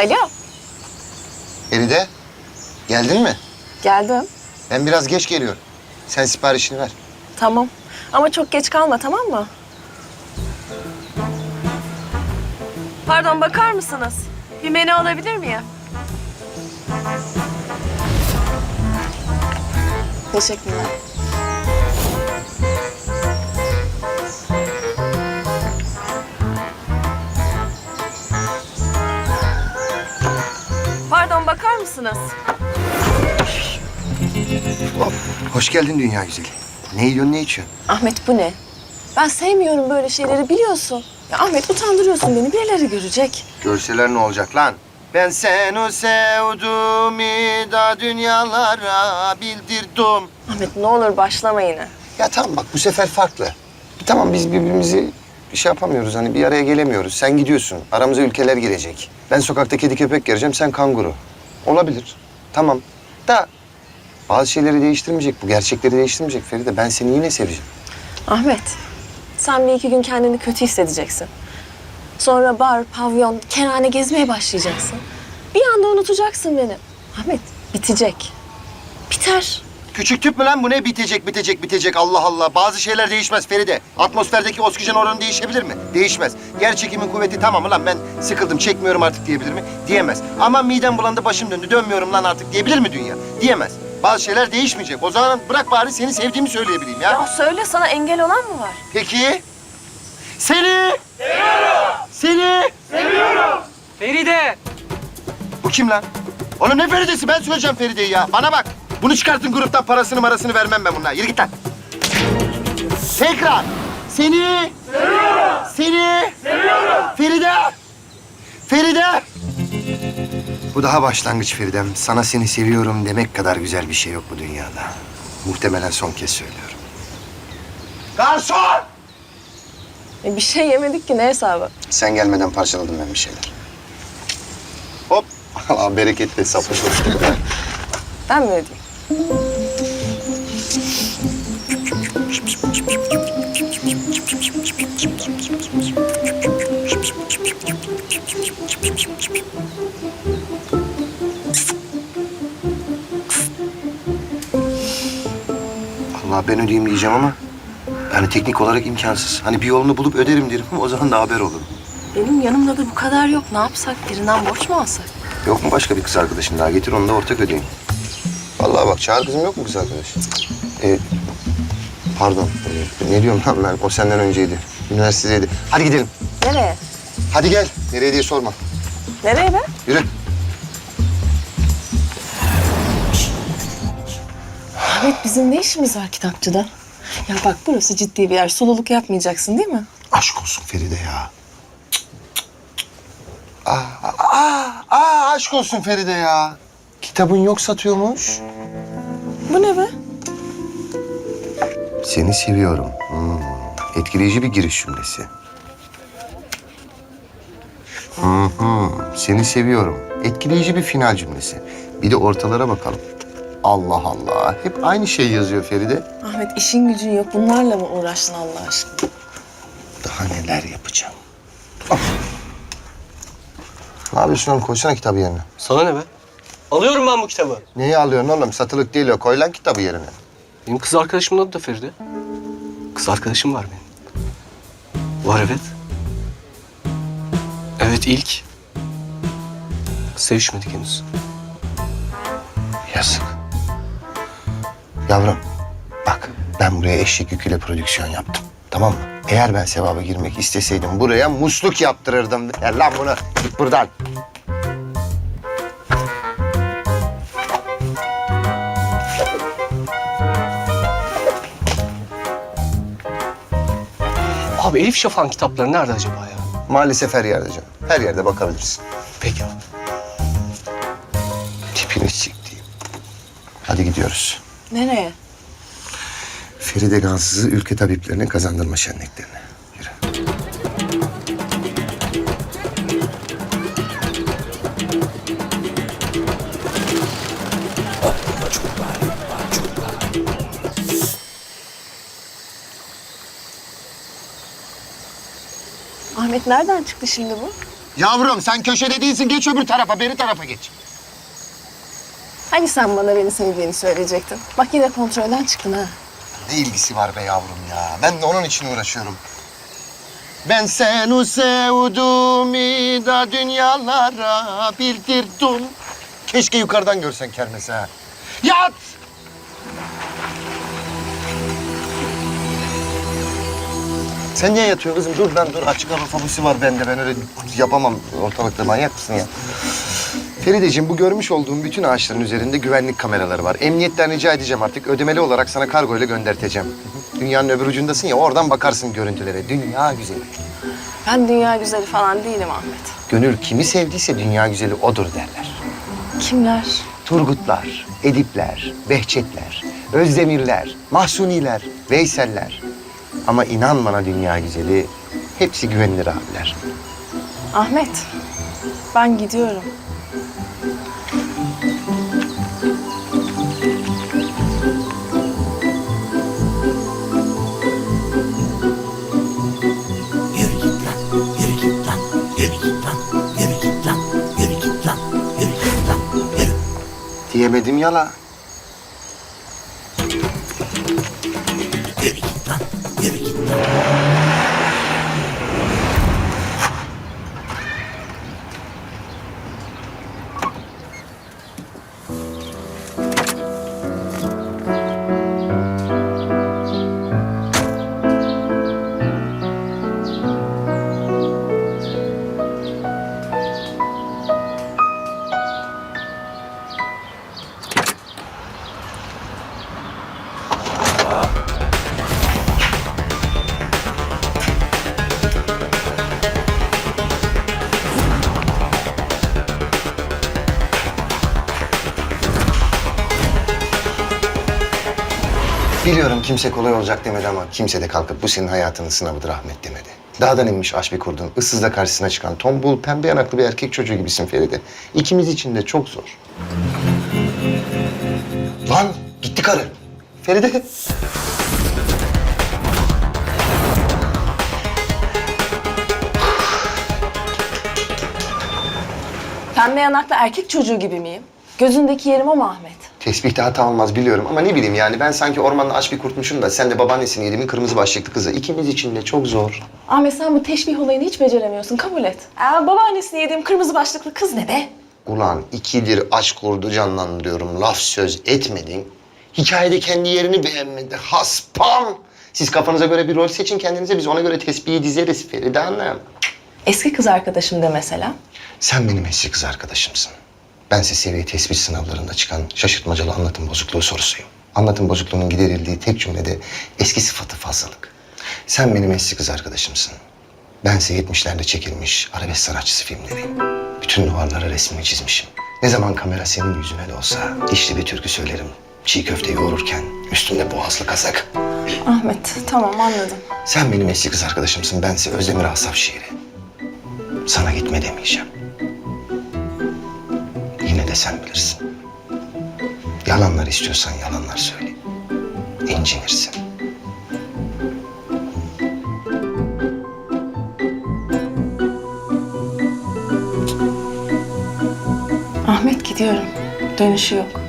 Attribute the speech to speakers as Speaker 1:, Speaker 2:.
Speaker 1: Alo,
Speaker 2: Feride, geldin mi?
Speaker 1: geldim.
Speaker 2: Ben biraz geç geliyorum. Sen siparişini ver.
Speaker 1: Tamam. Ama çok geç kalma, tamam mı? Pardon, bakar mısınız? Bir menü alabilir miyim? Teşekkürler. Bakar mısınız?
Speaker 2: Hop, hoş geldin dünya güzeli. Ne yiyorsun, ne içiyorsun?
Speaker 1: Ahmet bu ne? Ben sevmiyorum böyle şeyleri biliyorsun. Ya Ahmet utandırıyorsun beni, birileri görecek.
Speaker 2: Görseler ne olacak lan? Ben seni sevdim da dünyalara bildirdim.
Speaker 1: Ahmet ne olur başlama yine.
Speaker 2: Ya tamam bak bu sefer farklı. Tamam biz birbirimizi şey yapamıyoruz hani bir araya gelemiyoruz. Sen gidiyorsun, aramıza ülkeler girecek. Ben sokakta kedi köpek göreceğim, sen kanguru. Olabilir. Tamam. Da bazı şeyleri değiştirmeyecek, bu gerçekleri değiştirmeyecek Feride. Ben seni yine seveceğim.
Speaker 1: Ahmet, sen bir iki gün kendini kötü hissedeceksin. Sonra bar, pavyon, kerhane gezmeye başlayacaksın. Bir anda unutacaksın beni. Ahmet, bitecek. Biter.
Speaker 2: Küçük tüp mü lan bu ne? Bitecek, bitecek, bitecek. Allah Allah. Bazı şeyler değişmez Feride. Atmosferdeki oksijen oranı değişebilir mi? Değişmez. Yer çekimin kuvveti tamam mı lan? Ben sıkıldım, çekmiyorum artık diyebilir mi? Diyemez. Ama midem bulandı, başım döndü, dönmüyorum lan artık diyebilir mi dünya? Diyemez. Bazı şeyler değişmeyecek. O zaman bırak bari seni sevdiğimi söyleyebileyim ya.
Speaker 1: Ya söyle sana engel olan mı var?
Speaker 2: Peki. Seni. Seviyorum. Seni.
Speaker 3: Feride!
Speaker 2: Bu kim lan? Oğlum ne Feride'si? Ben söyleyeceğim Feride'yi ya. Bana bak. Bunu çıkartın gruptan parasını marasını vermem ben bunlara. Yürü git lan. Tekrar. Seni. Seviyorum. Seni. Seviyorum. Feride. Feride. Bu daha başlangıç Feridem. Sana seni seviyorum demek kadar güzel bir şey yok bu dünyada. Muhtemelen son kez söylüyorum. Garson!
Speaker 1: E, bir şey yemedik ki ne hesabı?
Speaker 2: Sen gelmeden parçaladım ben bir şeyler. Hop. Allah bereketli sapış hoştu.
Speaker 1: Ben mi ödeyeyim?
Speaker 2: Allah ben ödeyeyim diyeceğim ama yani teknik olarak imkansız. Hani bir yolunu bulup öderim derim o zaman da haber olur.
Speaker 1: Benim yanımda da bu kadar yok. Ne yapsak? Birinden borç mu alsak?
Speaker 2: Yok mu başka bir kız arkadaşın daha? Getir onu da ortak ödeyin. Vallahi bak çağır kızım yok mu kız arkadaş? Ee, pardon. ee, ne diyorum lan ben? O senden önceydi. Üniversitedeydi. Hadi gidelim.
Speaker 1: Nereye?
Speaker 2: Hadi gel. Nereye diye sorma.
Speaker 1: Nereye be?
Speaker 2: Yürü.
Speaker 1: Ahmet bizim ne işimiz var kitapçıda? Ya bak burası ciddi bir yer. Sululuk yapmayacaksın değil mi?
Speaker 2: Aşk olsun Feride ya. Cık, cık. Aa, aa, aa, aşk olsun Feride ya. Kitabın yok satıyormuş.
Speaker 1: Bu ne be?
Speaker 2: Seni seviyorum. Hmm, Etkileyici bir giriş cümlesi. Hı hı, Seni seviyorum. Etkileyici bir final cümlesi. Bir de ortalara bakalım. Allah Allah. Hep aynı şey yazıyor Feride.
Speaker 1: Ahmet işin gücün yok. Bunlarla mı uğraştın Allah aşkına?
Speaker 2: Daha neler yapacağım. Of. Ne yapıyorsun oğlum? Koysana kitabı yerine.
Speaker 3: Sana ne be? Alıyorum ben bu kitabı.
Speaker 2: Neyi alıyorsun oğlum? Satılık değil o. Koy lan kitabı yerine.
Speaker 3: Benim kız arkadaşımın adı da Feride. Kız arkadaşım var benim. Var evet. Evet ilk. Sevişmedik henüz.
Speaker 2: Yazık. Yavrum bak ben buraya eşek yüküyle prodüksiyon yaptım. Tamam mı? Eğer ben sevaba girmek isteseydim buraya musluk yaptırırdım. Ya lan bunu git buradan.
Speaker 3: Abi Elif Şafak'ın kitapları nerede acaba ya?
Speaker 2: Maalesef her yerde canım. Her yerde bakabilirsin.
Speaker 3: Peki abi.
Speaker 2: Tipini çektiğim. Hadi gidiyoruz.
Speaker 1: Nereye?
Speaker 2: Feride Gansız'ı ülke tabiplerine kazandırma şenliklerine.
Speaker 1: Ahmet nereden çıktı şimdi bu?
Speaker 2: Yavrum sen köşede değilsin. Geç öbür tarafa, beri tarafa geç.
Speaker 1: Hani sen bana beni sevdiğini söyleyecektin? Bak yine kontrolden çıktın ha.
Speaker 2: Ne ilgisi var be yavrum ya? Ben de onun için uğraşıyorum. Ben seni sevdim da dünyalara bildirdim. Keşke yukarıdan görsen kermesi ha. Yat! Sen niye yatıyorsun kızım? Dur lan dur. Açık hava fobisi var bende. Ben öyle yapamam ortalıkta. Manyak mısın ya? Ferideciğim bu görmüş olduğum bütün ağaçların üzerinde güvenlik kameraları var. Emniyetten rica edeceğim artık. Ödemeli olarak sana kargo ile gönderteceğim. Dünyanın öbür ucundasın ya oradan bakarsın görüntülere. Dünya güzeli.
Speaker 1: Ben dünya güzeli falan değilim Ahmet.
Speaker 2: Gönül kimi sevdiyse dünya güzeli odur derler.
Speaker 1: Kimler?
Speaker 2: Turgutlar, Edipler, Behçetler, Özdemirler, Mahsuniler, Veyseller. Ama inan bana dünya güzeli hepsi güvenilir abiler.
Speaker 1: Ahmet, ben gidiyorum.
Speaker 4: Yürü git lan, yürü git lan, yürü git lan, yürü git lan, yürü git lan, yürü git lan, yürü.
Speaker 2: Diyemedim yala.
Speaker 4: Yürü git
Speaker 2: Biliyorum kimse kolay olacak demedi ama kimse de kalkıp bu senin hayatının sınavıdır Ahmet demedi. Dağdan inmiş aş bir kurdun, ıssızda karşısına çıkan tombul, pembe yanaklı bir erkek çocuğu gibisin Feride. İkimiz için de çok zor. Lan gitti karı. Feride.
Speaker 1: Pembe yanaklı erkek çocuğu gibi miyim? Gözündeki yerim o mu Ahmet?
Speaker 2: Tesbihte hata olmaz biliyorum ama ne bileyim yani ben sanki ormanda aç bir kurtmuşum da sen de babaannesini yediğimin kırmızı başlıklı kızı. İkimiz için de çok zor.
Speaker 1: Ahmet sen bu teşbih olayını hiç beceremiyorsun, kabul et. Aa, babaannesini yediğim kırmızı başlıklı kız ne be?
Speaker 2: Ulan ikidir aç kurdu canlandırıyorum. Laf söz etmedin. Hikayede kendi yerini beğenmedi. Haspam! Siz kafanıza göre bir rol seçin kendinize. Biz ona göre tesbihi dizeriz Feride Hanım.
Speaker 1: Eski kız arkadaşım de mesela.
Speaker 2: Sen benim eski kız arkadaşımsın. Ben size seviye tespit sınavlarında çıkan şaşırtmacalı anlatım bozukluğu sorusuyum. Anlatım bozukluğunun giderildiği tek cümlede eski sıfatı fazlalık. Sen benim eski kız arkadaşımsın. Bense 70'lerde çekilmiş arabesk sanatçısı filmleriyim. Bütün duvarlara resmini çizmişim. Ne zaman kamera senin yüzüne de olsa dişli bir türkü söylerim. Çiğ köfte yoğururken üstünde boğazlı kazak.
Speaker 1: Ahmet, tamam anladım.
Speaker 2: Sen benim eski kız arkadaşımsın. Bense Özdemir Asaf şiiri. Sana gitme demeyeceğim. De sen bilirsin. Yalanlar istiyorsan yalanlar söyle. İncinirsin.
Speaker 1: Ahmet gidiyorum. Dönüşü yok.